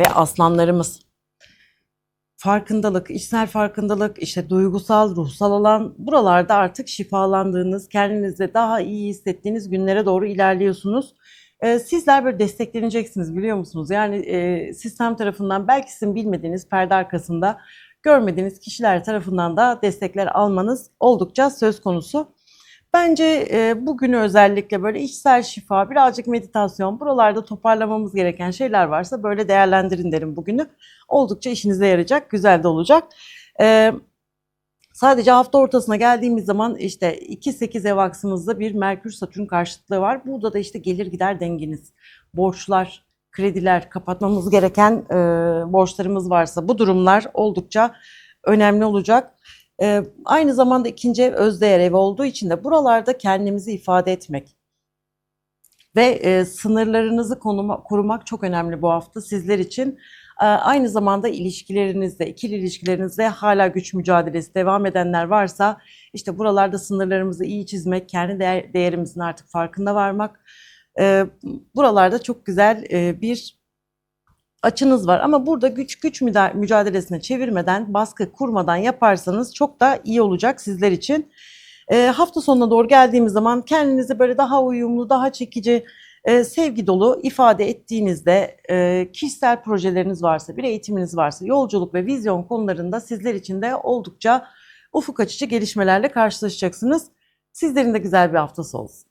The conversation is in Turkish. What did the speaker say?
ve aslanlarımız. Farkındalık, içsel farkındalık, işte duygusal, ruhsal alan buralarda artık şifalandığınız, kendinizi daha iyi hissettiğiniz günlere doğru ilerliyorsunuz. Ee, sizler böyle destekleneceksiniz biliyor musunuz? Yani e, sistem tarafından belki sizin bilmediğiniz perde arkasında görmediğiniz kişiler tarafından da destekler almanız oldukça söz konusu. Bence e, bugünü özellikle böyle içsel şifa, birazcık meditasyon, buralarda toparlamamız gereken şeyler varsa böyle değerlendirin derim bugünü. Oldukça işinize yarayacak, güzel de olacak. E, sadece hafta ortasına geldiğimiz zaman işte 2-8 ev aksımızda bir Merkür-Satürn karşıtlığı var. Burada da işte gelir gider dengeniz, borçlar, krediler, kapatmamız gereken e, borçlarımız varsa bu durumlar oldukça önemli olacak. Ee, aynı zamanda ikinci ev özdeğer ev olduğu için de buralarda kendimizi ifade etmek ve e, sınırlarınızı konuma, korumak çok önemli bu hafta sizler için. Ee, aynı zamanda ilişkilerinizde, ikili ilişkilerinizde hala güç mücadelesi devam edenler varsa işte buralarda sınırlarımızı iyi çizmek, kendi değer, değerimizin artık farkında varmak. Ee, buralarda çok güzel e, bir açınız var ama burada güç güç mücadelesine çevirmeden, baskı kurmadan yaparsanız çok da iyi olacak sizler için. Ee, hafta sonuna doğru geldiğimiz zaman kendinizi böyle daha uyumlu, daha çekici, e, sevgi dolu ifade ettiğinizde e, kişisel projeleriniz varsa, bir eğitiminiz varsa, yolculuk ve vizyon konularında sizler için de oldukça ufuk açıcı gelişmelerle karşılaşacaksınız. Sizlerin de güzel bir haftası olsun.